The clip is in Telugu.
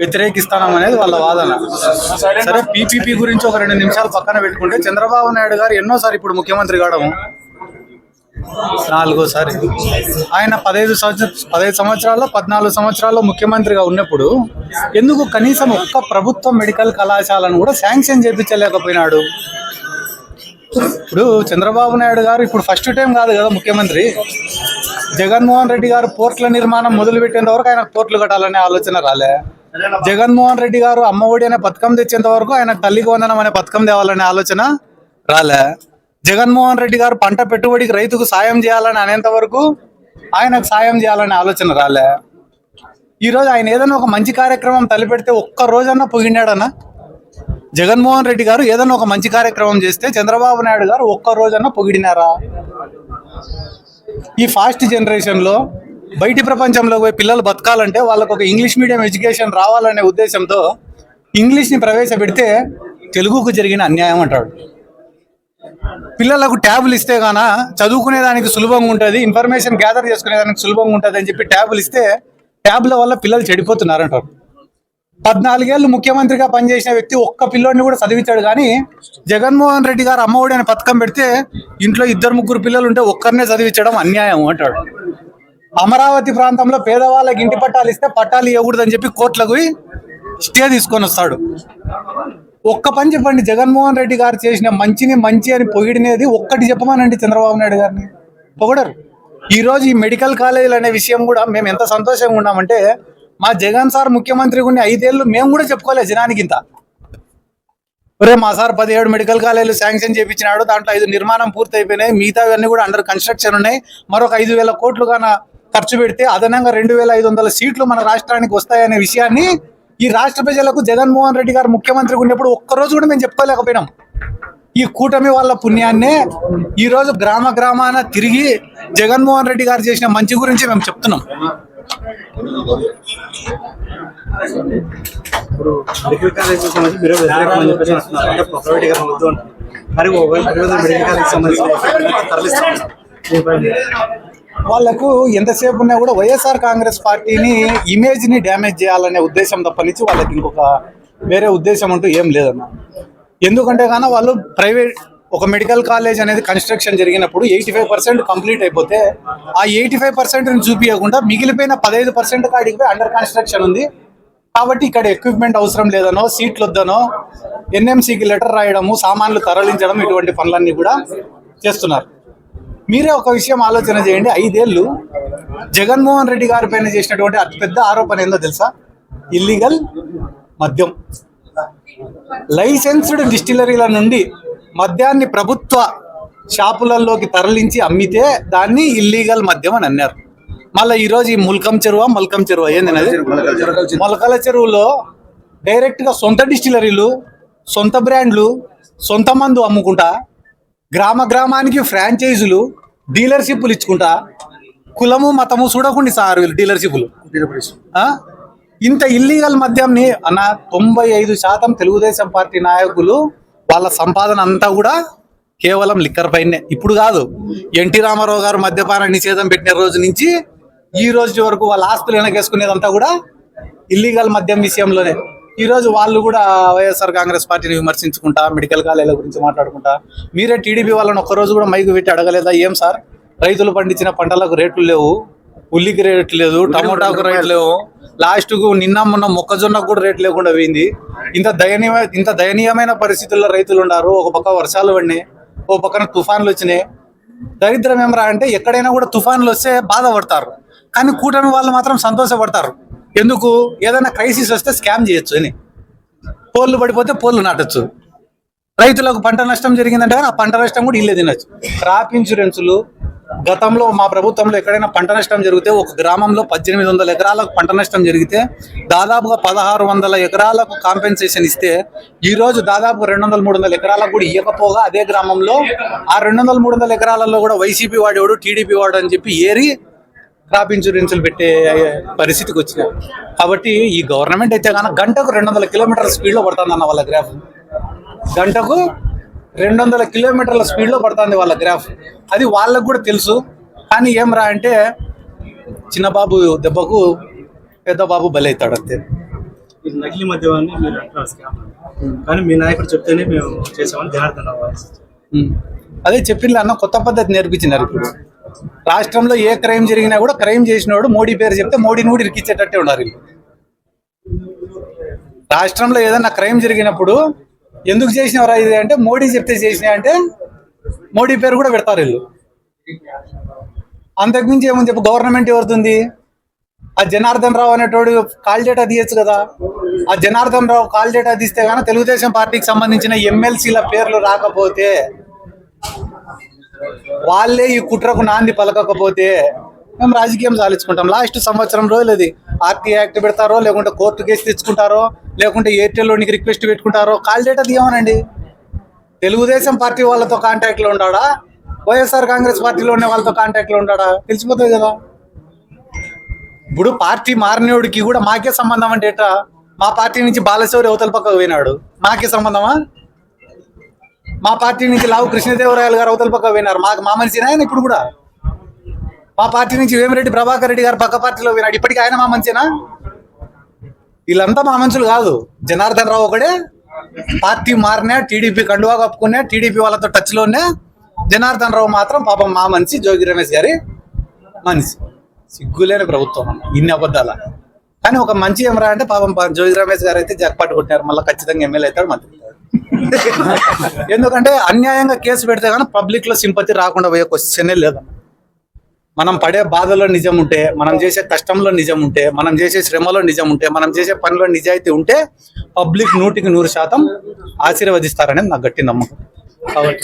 వ్యతిరేకిస్తాం అనేది వాళ్ళ వాదన. సరే పీపీపీ గురించి ఒక రెండు నిమిషాలు పక్కన పెట్టుకుంటే చంద్రబాబు నాయుడు గారు ఎన్నోసారి ఇప్పుడు ముఖ్యమంత్రి కావడం? నాలుగోసారి. ఆయన పదహైదు సంవత్సర పదహైదు సంవత్సరాల్లో పద్నాలుగు సంవత్సరాల్లో ముఖ్యమంత్రిగా ఉన్నప్పుడు ఎందుకు కనీసం ఒక్క ప్రభుత్వ మెడికల్ కళాశాలను కూడా శాంక్షన్ చేయించలేకపోయినాడు ఇప్పుడు చంద్రబాబు నాయుడు గారు ఇప్పుడు ఫస్ట్ టైం కాదు కదా ముఖ్యమంత్రి. జగన్మోహన్ రెడ్డి గారు పోర్ట్ల నిర్మాణం మొదలుపెట్టేంత వరకు ఆయన పోర్ట్లు కట్టాలనే ఆలోచన రాలే. జగన్మోహన్ రెడ్డి గారు అమ్మఒడి అనే పథకం తెచ్చేంత వరకు ఆయన తల్లికి వందనం అనే పథకం తేవాలనే ఆలోచన రాలే. జగన్మోహన్ రెడ్డి గారు పంట పెట్టుబడికి రైతుకు సాయం చేయాలని అనేంత వరకు ఆయనకు సాయం చేయాలనే ఆలోచన రాలే. ఈరోజు ఆయన ఏదైనా ఒక మంచి కార్యక్రమం తలపెడితే ఒక్క రోజన్నా పొగిడినాడన్నా జగన్మోహన్ రెడ్డి గారు ఏదైనా ఒక మంచి కార్యక్రమం చేస్తే చంద్రబాబు నాయుడు గారు ఒక్క రోజన్నా పొగిడినారా? ఈ ఫాస్ట్ జనరేషన్లో బయటి ప్రపంచంలో పోయి పిల్లలు బతకాలంటే వాళ్ళకు ఒక ఇంగ్లీష్ మీడియం ఎడ్యుకేషన్ రావాలనే ఉద్దేశంతో ఇంగ్లీష్ని ప్రవేశపెడితే తెలుగుకు జరిగిన అన్యాయం అంటాడు. పిల్లలకు ట్యాబులు ఇస్తే గాన చదువుకునేదానికి సులభంగా ఉంటుంది ఇన్ఫర్మేషన్ గ్యాదర్ చేసుకునేదానికి సులభంగా ఉంటుంది అని చెప్పి ట్యాబులు ఇస్తే ట్యాబ్ల వల్ల పిల్లలు చెడిపోతున్నారంటారు పద్నాలుగేళ్ళు ముఖ్యమంత్రిగా పనిచేసిన వ్యక్తి ఒక్క పిల్లోడిని కూడా చదివించాడు కానీ జగన్మోహన్ రెడ్డి గారు అమ్మఒడి అనే పథకం పెడితే ఇంట్లో ఇద్దరు ముగ్గురు పిల్లలు ఉంటే ఒక్కరినే చదివించడం అన్యాయం అంటాడు. అమరావతి ప్రాంతంలో పేదవాళ్ళకి ఇంటి పట్టాలు ఇస్తే పట్టాలు ఇవ్వకూడదని చెప్పి కోర్టులకు స్టే తీసుకొని వస్తాడు. ఒక్క పని చెప్పండి. జగన్మోహన్ రెడ్డి గారు చేసిన మంచిని మంచి అని పొగిడినేది ఒక్కటి చెప్పమానండి చంద్రబాబు నాయుడు గారిని. పొగడరు. ఈ ఈ మెడికల్ కాలేజీలు అనే విషయం కూడా మేము ఎంత సంతోషంగా ఉన్నామంటే మా జగన్ సార్ ముఖ్యమంత్రి కొన్ని ఐదేళ్ళు మేము కూడా చెప్పుకోలేదు జనానికి ఇంత. ఒరే మా సార్ పదిహేడు మెడికల్ కాలేజీలు శాంక్షన్ చేయించినాడు దాంట్లో ఐదు నిర్మాణం పూర్తి అయిపోయినాయి మిగతావన్నీ కూడా అండర్ కన్స్ట్రక్షన్ ఉన్నాయి. మరొక ఐదు వేల కోట్లు కాన ఖర్చు పెడితే అదనంగా రెండు వేల ఐదు వందల సీట్లు మన రాష్ట్రానికి వస్తాయనే విషయాన్ని ఈ రాష్ట్ర ప్రజలకు జగన్మోహన్ రెడ్డి గారు ముఖ్యమంత్రి ఉన్నప్పుడు ఒక్కరోజు కూడా మేము చెప్పుకోలేకపోయినాం. ఈ కూటమి వాళ్ళ పుణ్యాన్నే ఈ రోజు గ్రామ గ్రామాన తిరిగి జగన్మోహన్ రెడ్డి గారు చేసిన మంచి గురించి మేము చెప్తున్నాం. ఇప్పుడు మెడికల్ కాలేజ్ వాళ్ళకు వాళ్ళకు ఎంతసేపు ఉన్నా కూడా వైఎస్ఆర్ కాంగ్రెస్ పార్టీని ఇమేజ్ని డ్యామేజ్ చేయాలనే ఉద్దేశం తప్పనించి వాళ్ళకి ఇంకొక వేరే ఉద్దేశం అంటూ ఏం లేదన్న. ఎందుకంటే కానీ వాళ్ళు ప్రైవేట్ ఒక మెడికల్ కాలేజ్ అనేది కన్స్ట్రక్షన్ జరిగినప్పుడు ఎయిటీ ఫైవ్ పర్సెంట్ కంప్లీట్ అయిపోతే ఆ ఎయిటీ ఫైవ్ పర్సెంట్ని చూపించకుండా మిగిలిపోయిన పదహైదు పర్సెంట్ కాడికి పోయి అండర్ కన్స్ట్రక్షన్ ఉంది. కాబట్టి ఇక్కడ ఎక్విప్మెంట్ అవసరం లేదనో సీట్లు వద్దనో ఎన్ఎంసీకి లెటర్ రాయడము సామాన్లు తరలించడం ఇటువంటి పనులన్నీ కూడా చేస్తున్నారు. మీరే ఒక విషయం ఆలోచన చేయండి. ఐదేళ్ళు జగన్మోహన్ రెడ్డి గారి పైన చేసినటువంటి అతిపెద్ద ఆరోపణ ఏందో తెలుసా? ఇల్లీగల్ మద్యం. లైసెన్స్డ్ డిస్టిలరీల నుండి మద్యాన్ని ప్రభుత్వ షాపులలోకి తరలించి అమ్మితే దాన్ని ఇల్లీగల్ మద్యం అని అన్నారు. మళ్ళీ ఈరోజు ఈ ముల్కం చెరువు మల్కం చెరువు? ఏంది అది మొలకల చెరువులో డైరెక్ట్గా సొంత డిస్టిలరీలు సొంత బ్రాండ్లు సొంత మందు అమ్ముకుంటా గ్రామ గ్రామానికి ఫ్రాంచైజీలు డీలర్షిప్లు ఇచ్చుకుంటా కులము మతము చూడకుండా సార్ వీళ్ళు డీలర్షిప్లు ఇంత ఇల్లీగల్ మద్యంని అన్న తొంభై ఐదు శాతం తెలుగుదేశం పార్టీ నాయకులు వాళ్ళ సంపాదన అంతా కూడా కేవలం లిక్కర్ పైనే. ఇప్పుడు కాదు ఎన్టీ రామారావు గారు మద్యపాన నిషేధం పెట్టిన రోజు నుంచి ఈ రోజు వరకు వాళ్ళ ఆస్తులు వెనకేసుకునేదంతా కూడా ఇల్లీగల్ మద్యం విషయంలోనే. ఈ రోజు వాళ్ళు కూడా వైఎస్ఆర్ కాంగ్రెస్ పార్టీని విమర్శించుకుంటా మెడికల్ కాలేజీల గురించి మాట్లాడుకుంటా. మీరే టీడీపీ వాళ్ళని ఒక్కరోజు కూడా మైకు పెట్టి అడగలేదా? ఏం సార్? రైతులు పండించిన పంటలకు రేట్లు లేవు ఉల్లికి రేట్లు లేదు టమోటాకు రేట్లు లేవు. లాస్ట్కు నిన్న మొన్న మొక్కజొన్నకు కూడా రేట్ లేకుండా పోయింది. ఇంత దయనీయ ఇంత దయనీయమైన పరిస్థితుల్లో రైతులు ఉన్నారు. ఒక పక్క వర్షాలు పడినాయి ఓ పక్కన తుఫాన్లు వచ్చినాయి. దరిద్రం ఏమరా అంటే ఎక్కడైనా కూడా తుఫాన్లు వస్తే బాధపడతారు. కానీ కూటమి వాళ్ళు మాత్రం సంతోషపడతారు. ఎందుకు? ఏదైనా క్రైసిస్ వస్తే స్కామ్ చేయొచ్చు అని పోళ్ళు పడిపోతే పోళ్ళు నాటొచ్చు. రైతులకు పంట నష్టం జరిగిందంటే ఆ పంట నష్టం కూడా ఇల్లే తినచ్చు. క్రాప్ ఇన్సూరెన్సులు గతంలో మా ప్రభుత్వంలో ఎక్కడైనా పంట నష్టం జరిగితే ఒక గ్రామంలో పద్దెనిమిది వందల ఎకరాలకు పంట నష్టం జరిగితే దాదాపుగా పదహారు వందల ఎకరాలకు కాంపెన్సేషన్ ఇస్తే ఈరోజు దాదాపుగా దాదాపు రెండు వందల మూడు వందల ఎకరాలకు కూడా ఇవ్వకపోగా అదే గ్రామంలో ఆ రెండు వందల మూడు వందల ఎకరాలలో కూడా వైసీపీ వాడేవాడు టీడీపీ వాడు అని చెప్పి ఏరి క్రాప్ ఇన్సూరెన్స్లు పెట్టే పరిస్థితికి వచ్చినాయి కాబట్టి ఈ గవర్నమెంట్ అయితే కనుక గంటకు రెండు వందల కిలోమీటర్ల స్పీడ్లో పడుతుంది అన్న వాళ్ళ గ్రాఫ్. గంటకు రెండు వందల కిలోమీటర్ల స్పీడ్లో పడుతుంది వాళ్ళ గ్రాఫ్. అది వాళ్ళకు కూడా తెలుసు. కానీ ఏం రా అంటే చిన్న బాబు దెబ్బకు పెద్ద బాబు బలవుతాడు అంతే. నకిలీ మద్యమాన్ని మీరు అంటున్నారు స్కామ్ అని. కానీ మీ నాయకుడు చెప్తేనే మేము చేసామని జనార్దన్. అదే చెప్పింది అన్న కొత్త పద్ధతి నేర్పించినారు ఇప్పుడు. రాష్ట్రంలో ఏ క్రైమ్ జరిగినా కూడా క్రైమ్ చేసినోడు మోడీ పేరు చెప్తే మోడీని కూడా ఇరికిచ్చేటట్టే ఉన్నారు వీళ్ళు. రాష్ట్రంలో ఏదైనా క్రైమ్ జరిగినప్పుడు ఎందుకు చేసినవరా ఇది అంటే మోడీ చెప్తే చేసినా అంటే మోడీ పేరు కూడా పెడతారు వీళ్ళు. అంతకుమించి ఏముంది చెప్పు గవర్నమెంట్ ఎవరిది ఆ జనార్దన్ రావు అనేటోడు కాల్ డేటా తీయచ్చు కదా. ఆ జనార్దన్ రావు కాల్ డేటా తీస్తే కానీ తెలుగుదేశం పార్టీకి సంబంధించిన ఎమ్మెల్సీల పేర్లు రాకపోతే వాళ్ళే ఈ కుట్రకు నాంది పలకకపోతే మేము రాజకీయం సాధించుకుంటాం. లాస్ట్ సంవత్సరం రోజులు అది ఆర్టీ యాక్ట్ పెడతారో లేకుంటే కోర్టు కేసు తెచ్చుకుంటారో లేకుంటే ఎయిర్టెల్లోనికి రిక్వెస్ట్ పెట్టుకుంటారో కాల్ డేట్ అది ఏమనండి తెలుగుదేశం పార్టీ వాళ్ళతో కాంటాక్ట్లో ఉండాడా? వైఎస్ఆర్ కాంగ్రెస్ పార్టీలో ఉన్న వాళ్ళతో కాంటాక్ట్లో ఉండాడా? తెలిసిపోతుంది కదా. ఇప్పుడు పార్టీ మారినోడికి కూడా మాకే సంబంధం అంటే ఎట్లా మా పార్టీ నుంచి బాలశౌరి అవతల పక్కకు పోయినాడు. మాకే సంబంధమా? మా పార్టీ నుంచి లావు కృష్ణదేవరాయలు గారు అవతల పక్క పోయినారు. మాకు మా మనిషి ఆయన ఇప్పుడు కూడా. మా పార్టీ నుంచి వేమిరెడ్డి ప్రభాకర్ రెడ్డి గారు పక్క పార్టీలో పోయినాడు. ఇప్పటికీ ఆయన మా మంచినా వీళ్ళంతా మా మనుషులు కాదు. జనార్దన్ రావు ఒకడే. పార్టీ మారినా టీడీపీ కండువా కప్పుకున్నా టీడీపీ వాళ్ళతో టచ్లోనే జనార్దన్ రావు మాత్రం పాపం మా మనిషి జోగి రమేష్ గారి మనిషి. సిగ్గులేని ప్రభుత్వం అన్న. ఇన్ని అబద్ధాల. కానీ ఒక మంచి ఏమరా అంటే పాపం జోగి రమేష్ గారు అయితే జగపాటు కొట్టారు మళ్ళీ ఖచ్చితంగా ఎమ్మెల్యే అవుతాడు మంత్రి. ఎందుకంటే అన్యాయంగా కేసు పెడితే కానీ పబ్లిక్లో సింపతి రాకుండా పోయే క్వశ్చనే లేదు. మనం పడే బాధలో నిజం ఉంటే మనం చేసే కష్టంలో నిజం ఉంటే మనం చేసే శ్రమలో నిజం ఉంటే మనం చేసే పనిలో నిజాయితీ ఉంటే పబ్లిక్ నూటికి నూరు శాతం ఆశీర్వదిస్తారనేది నాకు గట్టి నమ్మకం. కాబట్టి